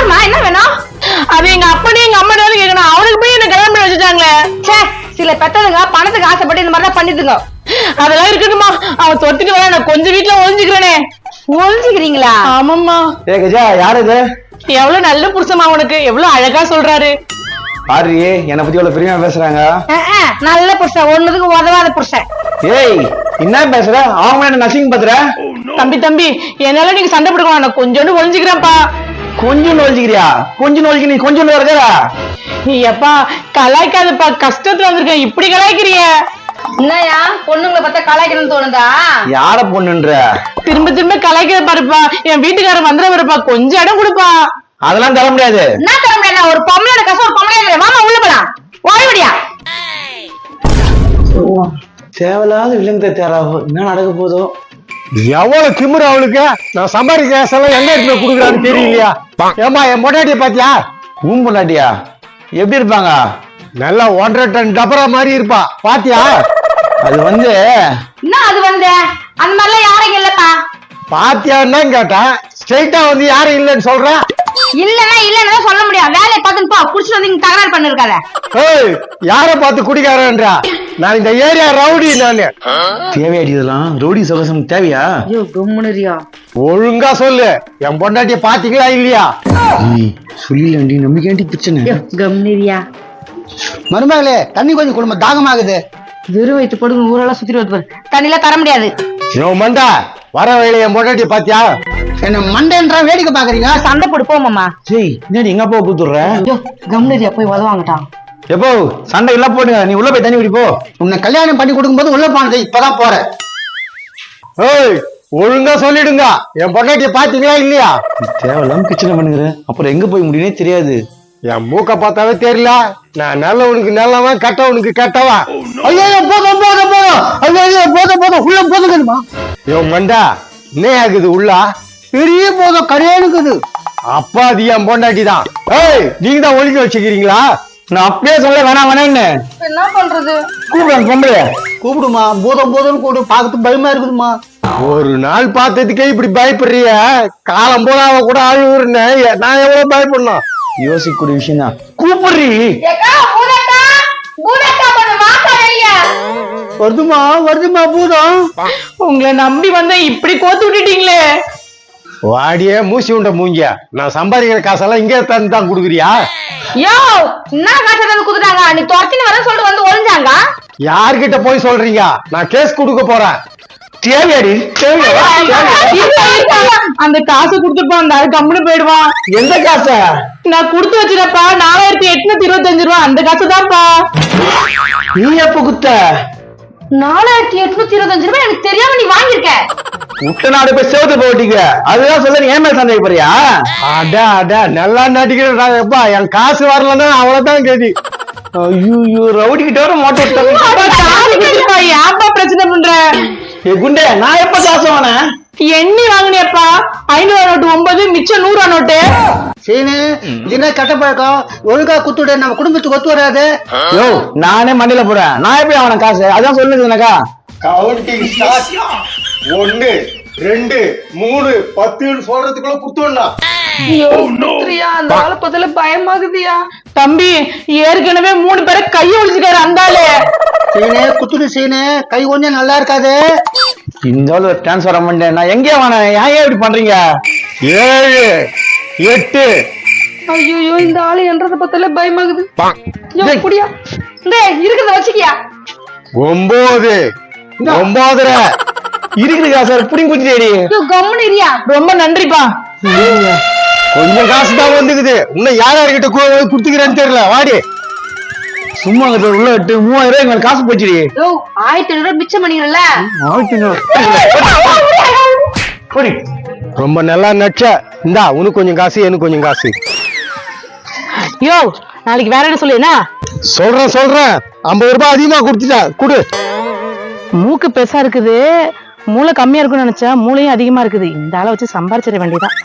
யாரும்மா? என்ன வேணும்? அது எங்க அப்பனே எங்க அம்மா கேட்கணும் அவனுக்கு போய் என்ன கல்யாணம் பண்ணி வச்சுட்டாங்களே? ச்சே சில பெத்ததுங்க பணத்துக்கு ஆசைப்பட்டு இந்த மாதிரி தான் பண்ணிதுங்க அதெல்லாம் இருக்கட்டுமா அவன் தொத்திட்டு வர நான் கொஞ்சம் வீட்டுல ஒழிஞ்சுக்கிறேனே ஒழிஞ்சுக்கிறீங்களா ஆமாம்மா. ஏ கஜா யார் இது? எவ்வளவு நல்ல புருஷமா அவனுக்கு எவ்வளவு அழகா சொல்றாரு. பாரு என்னை பத்தி எவ்வளவு பெருமையா பேசுறாங்க? நல்ல புருஷன். ஒண்ணுதுக்கு உதவாத புருஷன். ஏய் என்ன பேசுற? அவங்க என்ன நசிங் பத்துற தம்பி தம்பி என்னால நீங்க சண்டை போடுக்கணும் நான் கொஞ்சோண்டு ஒழிஞ்சுக்கிறேன்ப்பா கொஞ்சம் நோழிக்கிறியா கொஞ்சம் நோழிக்க நீ கொஞ்சம் இருக்கா நீ எப்பா கலாய்க்காதப்பா. கஷ்டத்துல வந்திருக்கேன் இப்படி கலாய்க்கிறிய? என்னயா பொண்ணுங்களை பார்த்தா கலாய்க்கணும்னு தோணுதா? யார பொண்ணுன்ற? திரும்ப திரும்ப கலாய்க்கிற பாருப்பா. என் வீட்டுக்காரன் வந்துட வரப்பா கொஞ்சம் இடம் கொடுப்பா. அதெல்லாம் தர முடியாது. என்ன தர முடியாது ஒரு பொம்பளையோட கஷ்டம் ஒரு பொம்பளையோட மாமா உள்ள போலாம் ஓய்வடியா தேவையில்லாத வில்லங்கத்தை தேராவோ என்ன நடக்க போதோ எவ்வளவு திமிரு அவளுக்கு? நான் சம்பாதிக்கிற காசெல்லாம் எங்க எடுத்து கொடுக்குறான்னு தெரியலையா? ஏமா என் பொண்டாட்டிய பாத்தியா ஊம் பொண்டாட்டியா? எப்படி இருப்பாங்க? நல்லா ஒன்றரை டன் டபரா மாதிரி இருப்பா. பாத்தியா அது வந்து என்ன அது வந்து? அந்த மாதிரிலாம் யாரும் இல்லப்பா. பாத்தியான்னு கேட்டேன். ஸ்ட்ரைட்டா வந்து யாரும் இல்லைன்னு சொல்றேன் இல்லன்னா இல்லன்னு தான் சொல்ல முடியும். வேலையை பார்த்துன்னு போ. குடிச்சிட்டு வந்து இங்க தகராறு பண்ணிருக்காத. ஏய் யார பார்த்து குடிக்காரன்றா? நான் இந்த ஏரியா ரவுடி நானு. தேவையாடி இதெல்லாம் ரவுடி சகசம் தேவையா? ஐயோ கும்முனுரியா ஒழுங்கா சொல்லு. என் பொண்டாட்டிய பாத்தீங்களா இல்லையா? சொல்லிடண்டி நம்பிக்கையாண்டி பிரச்சனை கம்னிரியா மருமகளே தண்ணி கொஞ்சம் குடும்ப தாகமாகுது. வெறும் வயிற்று படுங்க ஊரெல்லாம் சுத்திட்டு வந்து தண்ணில தர முடியாது. யோ மண்டா வர வேலைய என் பொண்டாட்டிய பாத்தியா? என்ன மண்டேன்றா வேடிக்கை பாக்குறீங்க சண்டை போடு போமாமா சரி என்னடி எங்க அப்பா கூத்துடுற ஐயோ கம்னிரியா போய் உதவாங்கட்டான் எப்போ? சண்டை எல்லாம் போடுங்க. நீ உள்ள போய் தண்ணி குடி போ. உன்னை கல்யாணம் பண்ணி கொடுக்கும்போது உள்ள போனது இப்பதான் போறேன். ஏய் ஒழுங்கா சொல்லிடுங்க. என் பொண்டாட்டிய பாத்தீங்களா இல்லையா? தேவையில்லாம கிச்சனை பண்ணுங்கிற அப்புறம் எங்க போய் முடியுனே தெரியாது. என் மூக்க பார்த்தாவே தெரியல. நான் நல்லவனுக்கு நல்லவன் கெட்டவனுக்கு கெட்டவன். ஐயோ போதும் போதும் போதும். ஐயோ ஐயோ, போதும் போதும். உள்ள போதுங்கம்மா. யோ மண்டா என்ன ஆகுது உள்ளா? பெரிய போதும் கரையானுக்குது. அப்பா அது என் பொண்டாட்டி தான் ஏய் நீங்க தான் ஒழிக்க வச்சுக்கிறீங்களா? நான் அப்படியே சொல்ல வேணாம் வேணாம்னு என்ன? பண்றது? கூப்பிடுறேன் பொம்பளை கூப்பிடுமா? போதும் போதும்னு கூப்பிடு. பார்க்கறது பயமா இருக்குதுமா ஒரு நாள் பார்த்ததுக்கே இப்படி பயப்படுறிய? காலம் போல அவ கூட அழுகுறேன்னு நான் எவ்வளவு பயப்படணும்? யோசிக்கக்கூடிய விஷயம் தான் கூப்பிடுறி வருதுமா வருதுமா பூதம். உங்களை நம்பி வந்தா இப்படி கோத்து விட்டுட்டீங்களே. வாடியே மூசி உண்ட மூங்கிய. நான் சம்பாதிக்கிற காசெல்லாம் இங்கே தந்து தான் கொடுக்குறியா? யோ என்ன காசை வந்து குடுத்தாங்க நீ துரத்தின்னு வர சொல்லிட்டு வந்து ஒளிஞ்சாங்க. யார்கிட்ட போய் சொல்றீங்க? நான் கேஸ் கொடுக்க போறேன். தேவையாடி. அந்த காசை கொடுத்துருப்பான் அந்த கம்முனு போயிடுவான் எந்த காசை? நான் கொடுத்து வச்சிருப்பா நாலாயிரத்தி எட்நூத்தி இருபத்தஞ்சு ரூபா. அந்த காசு தான்ப்பா. நீ எப்ப குத்த நாலாயிரத்தி எட்நூத்தி இருபத்தஞ்சு ரூபாய் எனக்கு தெரியாம நீ வாங்கியிருக்க. விட்ட நாடு போய் சேவத்து போட்டிக்க அதுதான் சொல்ல ஏன் மேல சந்தேக போறியா அடா அடா நல்லா நடிக்கிறப்பா என் காசு வரலன்னா அவ்வளவுதான் கதி ஐயோ ரவுடி கிட்ட வர மாட்டோம் பிரச்சனை பண்ற? ஏ குண்டே நான் எப்ப காசு வாங்கினேன்? எண்ணி வாங்கினியப்பா. ஐநூறு நோட்டு ஒன்பது மிச்சம் நூறு நோட்டு. சீனு என்ன கெட்ட பழக்கம்? ஒழுங்கா குத்துட நம்ம குடும்பத்துக்கு ஒத்து வராது. யோ நானே மண்டியில போறேன். நான் எப்படி அவன காசு? அதான் சொல்லுது எனக்கா. கவுண்டிங் ஸ்டார்ட் ஒன்னு ரெண்டு மூணு பத்துன்னு சொல்றதுக்குள்ள ஆளை பார்த்தால பயமாகுதியா? தம்பி ஏற்கனவே மூணு பேரை கைய ஒழிச்சுக்காரு அந்த ஆளு சீனு குத்துடு சீனு. கை கொஞ்சம் நல்லா இருக்காது. இந்த டிரான்ஸ்ஃபர் பண்ணேன் நான் எங்கே வாங்கினேன் ஏன் ஏன் இப்படி பண்றீங்க? ஏழு எட்டு. ஐயோ இந்த ஆளு என்றத பார்த்தால பயமாகுது. யோ, குடியா இந்த இருக்கிறத வச்சுக்கியா? ஒன்பது ஒன்பதரை இருக்குது காசு புடிங்க கம்முன்னு இரியா ரொம்ப நன்றிப்பா. கொஞ்சம் காசு தான் வந்துக்குது இன்னும் யார் யார்கிட்ட குடுத்துக்கிறேன்னு தெரியல. வாடி. சும்மா அங்க உள்ள விட்டு மூவாயிரம் ரூபாய் எங்களுக்கு காசு போச்சுடி. ஆயிரத்தி ஐநூறு மிச்சம் பண்ணிக்கிறல்ல போடி. ரொம்ப நல்லா நச்ச இந்தா உனக்கு கொஞ்சம் காசு எனக்கு கொஞ்சம் காசு. யோ நாளைக்கு வேற என்ன சொல்லுனா சொல்றேன் சொல்றேன். ஐம்பது ரூபாய் அதிகமா கொடுத்துட்டேன் குடு. மூக்கு பெருசா இருக்குது. மூளை கம்மியா இருக்கும்னு நினைச்சா மூளையும் அதிகமா இருக்குது. இந்த ஆளை வச்சு சம்பாரிச்சிட வேண்டியதான்